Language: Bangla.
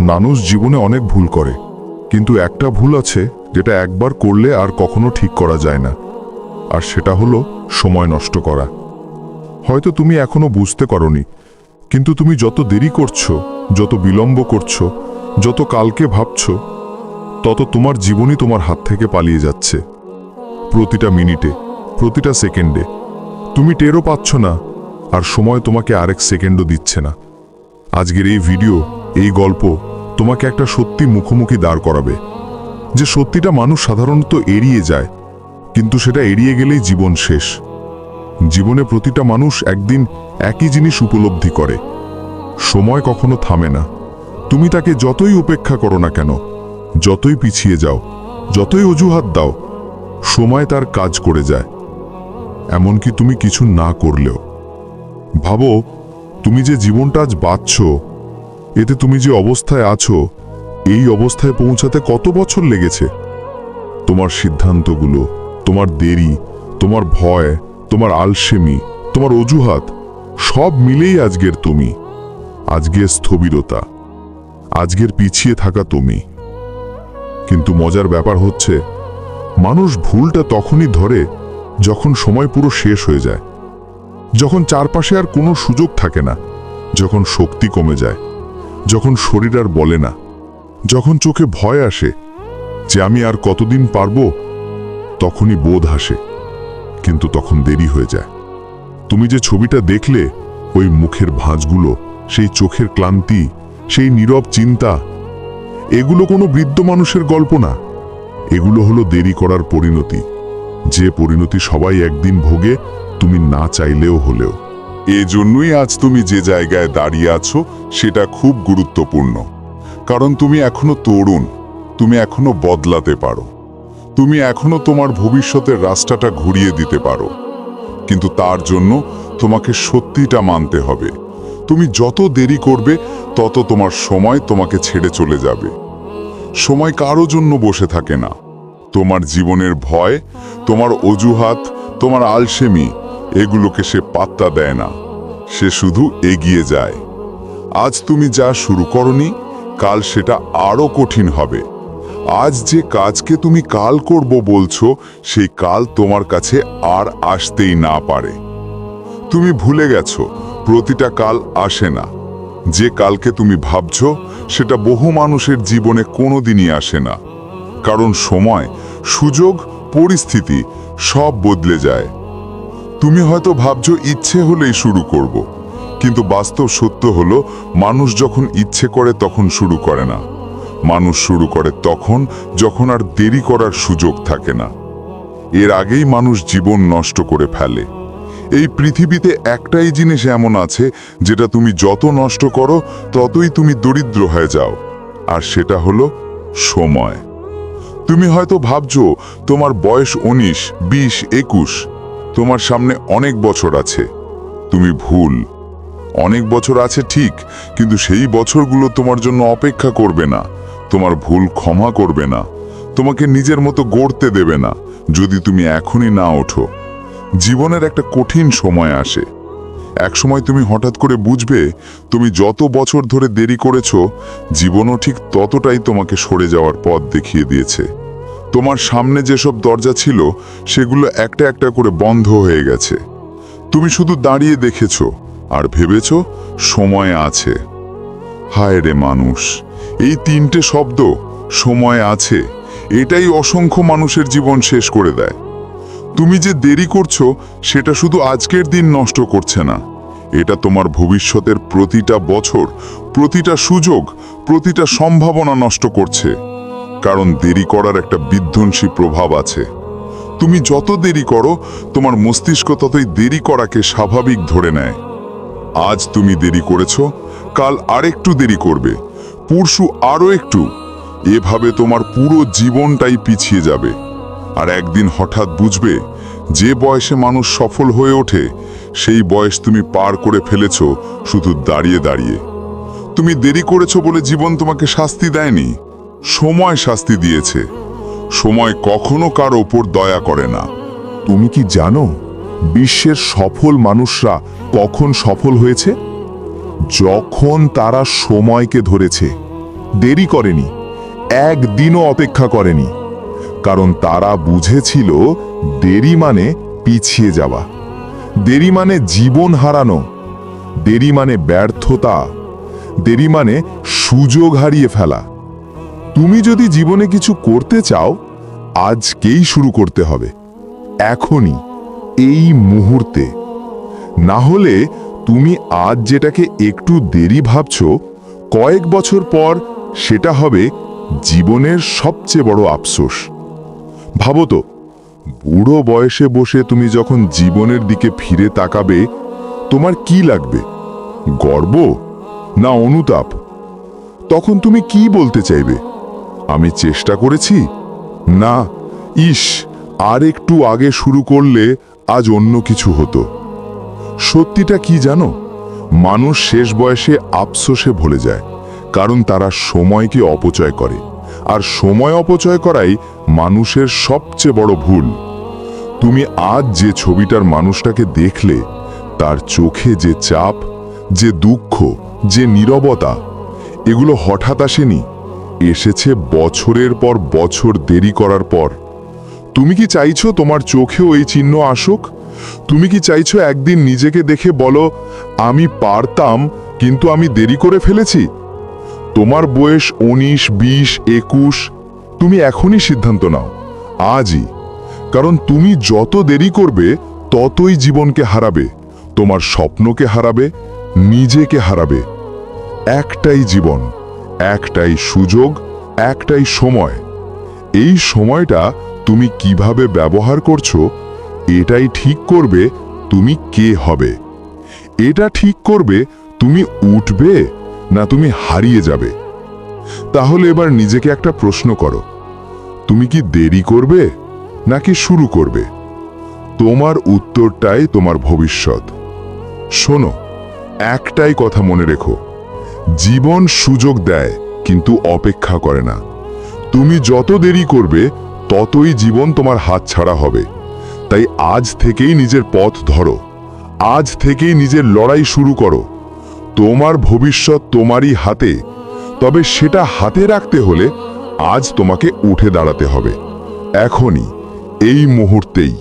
মানুষ জীবনে অনেক ভুল করে, কিন্তু একটা ভুল আছে যেটা একবার করলে আর কখনো ঠিক করা যায় না, আর সেটা হলো সময় নষ্ট করা। হয়তো তুমি এখনও বুঝতে করনি কিন্তু তুমি যত দেরি করছ, যত বিলম্ব করছ, যত কালকে ভাবছ, তত তোমার জীবনই তোমার হাত থেকে পালিয়ে যাচ্ছে। প্রতিটা মিনিটে, প্রতিটা সেকেন্ডে। তুমি টেরও পাচ্ছ না আর সময় তোমাকে আরেক সেকেন্ডও দিচ্ছে না। আজকের এই ভিডিও, এই গল্প তোমাকে একটা সত্যি মুখোমুখি দাঁড় করাবে। যে সত্যিটা মানুষ সাধারণত এড়িয়ে যায়, কিন্তু সেটা এড়িয়ে গেলেই জীবন শেষ। জীবনে প্রতিটা মানুষ একদিন একই জিনিস উপলব্ধি করে। সময় কখনো থামে না। তুমি তাকে যতই উপেক্ষা করো না কেন, যতই পিছিয়ে যাও, যতই অজুহাত দাও, সময় তার কাজ করে যায়। এমনকি তুমি কিছু না করলেও। ভাবো, তুমি যে জীবনটা আজ বাঁচছ, এতে তুমি যে অবস্থায় আছো, এই অবস্থায় পৌঁছাতে কত বছর লেগেছে? তোমার সিদ্ধান্তগুলো, তোমার দেরি, তোমার ভয়, তোমার আলসেমি, তোমার অজুহাত, সব মিলেই আজকের তুমি। আজকের স্থবিরতা, আজকের পিছিয়ে থাকা তুমি। কিন্তু মজার ব্যাপার হচ্ছে, মানুষ ভুলটা তখনই ধরে যখন সময় পুরো শেষ হয়ে যায়। যখন চারপাশে আর কোনো সুযোগ থাকে না, যখন শক্তি কমে যায়, যখন শরীর আর বলে না, যখন চোখে ভয় আসে যে আমি আর কতদিন পারব, তখনই বোধ হাসে কিন্তু তখন দেরি হয়ে যায়। তুমি যে ছবিটা দেখলে, ওই মুখের ভাঁজগুলো, সেই চোখের ক্লান্তি, সেই নীরব চিন্তা, এগুলো কোনো বৃদ্ধ মানুষের গল্প না। এগুলো হলো দেরি করার পরিণতি, যে পরিণতি সবাই একদিন ভোগে তুমি না চাইলেও হলেও। এজন্যই আজ তুমি যে জায়গায় দাঁড়িয়ে আছো, সেটা খুব গুরুত্বপূর্ণ। কারণ তুমি এখনও তরুণ, তুমি এখনও বদলাতে পারো। তুমি এখনও তোমার ভবিষ্যতের রাস্তাটা ঘুরিয়ে দিতে পারো। কিন্তু তার জন্য তোমাকে সত্যিটা মানতে হবে। তুমি যত দেরি করবে, তত তোমার সময় তোমাকে ছেড়ে চলে যাবে। সময় কারও জন্য বসে থাকে না। তোমার জীবনের ভয়, তোমার অজুহাত, তোমার আলসেমি এগুলোকে সে পাত্তা দেয় না। সে শুধু এগিয়ে যায়। আজ তুমি যা শুরু করনি, কাল সেটা আরও কঠিন হবে। আজ যে কাজকে তুমি কাল করব বলছো, সেই কাল তোমার কাছে আর আসতেই না পারে। তুমি ভুলে গেছো, প্রতিটা কাল আসে না। যে কালকে তুমি ভাবছ, সেটা বহু মানুষের জীবনে কোনোদিনই আসে না। কারণ সময়, সুযোগ, পরিস্থিতি সব বদলে যায়। তুমি হয়তো ভাবছ ইচ্ছে হলেই শুরু করব। কিন্তু বাস্তব সত্য হলো, মানুষ যখন ইচ্ছে করে তখন শুরু করে না। মানুষ শুরু করে তখন যখন আর দেরি করার সুযোগ থাকে না। এর আগেই মানুষ জীবন নষ্ট করে ফেলে। এই পৃথিবীতে একটাই জিনিস এমন আছে, যেটা তুমি যত নষ্ট করো, ততই তুমি দরিদ্র হয়ে যাও, আর সেটা হলো সময়। তুমি হয়তো ভাবছ, তোমার বয়স উনিশ, বিশ, একুশ তোমার সামনে অনেক বছর আছে। তুমি ভুল। অনেক বছর আছে ঠিক, কিন্তু সেই বছরগুলো তোমার জন্য অপেক্ষা করবে না। তোমার ভুল ক্ষমা করবে না। তোমাকে নিজের মতো গড়তে দেবে না, যদি তুমি এখনই না ওঠো। জীবনের একটা কঠিন সময় আসে। এক সময় তুমি হঠাৎ করে বুঝবে, তুমি যত বছর ধরে দেরি করেছ, জীবনও ঠিক ততটাই তোমাকে সরে যাওয়ার পথ দেখিয়ে দিয়েছে। তোমার সামনে যেসব দরজা ছিল, সেগুলো একটা একটা করে বন্ধ হয়ে গেছে। তুমি শুধু দাঁড়িয়ে দেখেছ, আর ভেবেছ সময় আছে। হায় রে মানুষ, এই তিনটে শব্দ, সময় আছে, এটাই অসংখ্য মানুষের জীবন শেষ করে দেয়। তুমি যে দেরি করছ, সেটা শুধু আজকের দিন নষ্ট করছে না। এটা তোমার ভবিষ্যতের প্রতিটা বছর, প্রতিটা সুযোগ, প্রতিটা সম্ভাবনা নষ্ট করছে। কারণ দেরি করার একটা বিধ্বংসী প্রভাব আছে। তুমি যত দেরি করো, তোমার মস্তিষ্ক ততই দেরি করাকে স্বাভাবিক ধরে নেয়। আজ তুমি দেরি করেছ, কাল আরেকটু দেরি করবে, পরশু আরও একটু। এভাবে তোমার পুরো জীবনটাই পিছিয়ে যাবে। আর একদিন হঠাৎ বুঝবে, যে বয়সে মানুষ সফল হয়ে ওঠে, সেই বয়স তুমি পার করে ফেলেছ শুধু দাঁড়িয়ে দাঁড়িয়ে। তুমি দেরি করেছ বলে জীবন তোমাকে শাস্তি দেয়নি। সময় শাস্তি দিয়েছে। সময় কখনো কার ওপর দয়া করে না। তুমি কি জানো, বিশ্বের সফল মানুষরা কখন সফল হয়েছে? যখন তারা সময়কে ধরেছে, দেরি করেনি, একদিনও অপেক্ষা করেনি। কারণ তারা বুঝেছিল, দেরি মানে পিছিয়ে যাওয়া। দেরি মানে জীবন হারানো। দেরি মানে ব্যর্থতা। দেরি মানে সুযোগ হারিয়ে ফেলা। তুমি যদি জীবনে কিছু করতে চাও, আজকেই শুরু করতে হবে। এখনই, এই মুহূর্তে। না হলে তুমি আজ যেটাকে একটু দেরি ভাবছ, কয়েক বছর পর সেটা হবে জীবনের সবচেয়ে বড় আফসোস। ভাবো তো, বুড়ো বয়সে বসে তুমি যখন জীবনের দিকে ফিরে তাকাবে, তোমার কি লাগবে? গর্ব না অনুতাপ? তখন তুমি কি বলতে চাইবে? আমি চেষ্টা করেছি? না, ইস, আর একটু আগে শুরু করলে আজ অন্য কিছু হতো। সত্যিটা কি জানো? মানুষ শেষ বয়সে আফসোসে ভুলে যায়, কারণ তারা সময়কে অপচয় করে। আর সময় অপচয় করাই মানুষের সবচেয়ে বড় ভুল। তুমি আজ যে ছবিটার মানুষটাকে দেখলে, তার চোখে যে চাপ, যে দুঃখ, যে নীরবতা, এগুলো হঠাৎ আসেনি এসেছে বছরের পর বছর দেরি করার পর। তুমি কি চাইছো তোমার চোখেও এই চিহ্ন আসুক? তুমি কি চাইছো একদিন নিজেকে দেখে বলো, আমি পারতাম, কিন্তু আমি দেরি করে ফেলেছি তোমার বয়স উনিশ, বিশ, একুশ, তুমি এখনই সিদ্ধান্ত নাও, আজই। কারণ তুমি যত দেরি করবে, ততই জীবনকে হারাবে, তোমার স্বপ্নকে হারাবে, নিজেকে হারাবে। একটাই জীবন। একটাই সুযোগ, একটাই সময়। এই সময়টা তুমি কীভাবে ব্যবহার করছ, এটাই ঠিক করবে তুমি কে হবে। এটা ঠিক করবে তুমি উঠবে না তুমি হারিয়ে যাবে। তাহলে এবার নিজেকে একটা প্রশ্ন করো। তুমি কি দেরি করবে নাকি শুরু করবে? তোমার উত্তরটাই তোমার ভবিষ্যৎ। শোনো, একটাই কথা মনে রেখো। জীবন সুযোগ দেয়, কিন্তু অপেক্ষা করে না। তুমি যত দেরি করবে, ততই জীবন তোমার হাত ছাড়া হবে। তাই আজ থেকেই নিজের পথ ধরো। আজ থেকেই নিজের লড়াই শুরু করো। তোমার ভবিষ্যৎ তোমারই হাতে। তবে সেটা হাতে রাখতে হলে আজ তোমাকে উঠে দাঁড়াতে হবে। এখনই, এই মুহূর্তেই।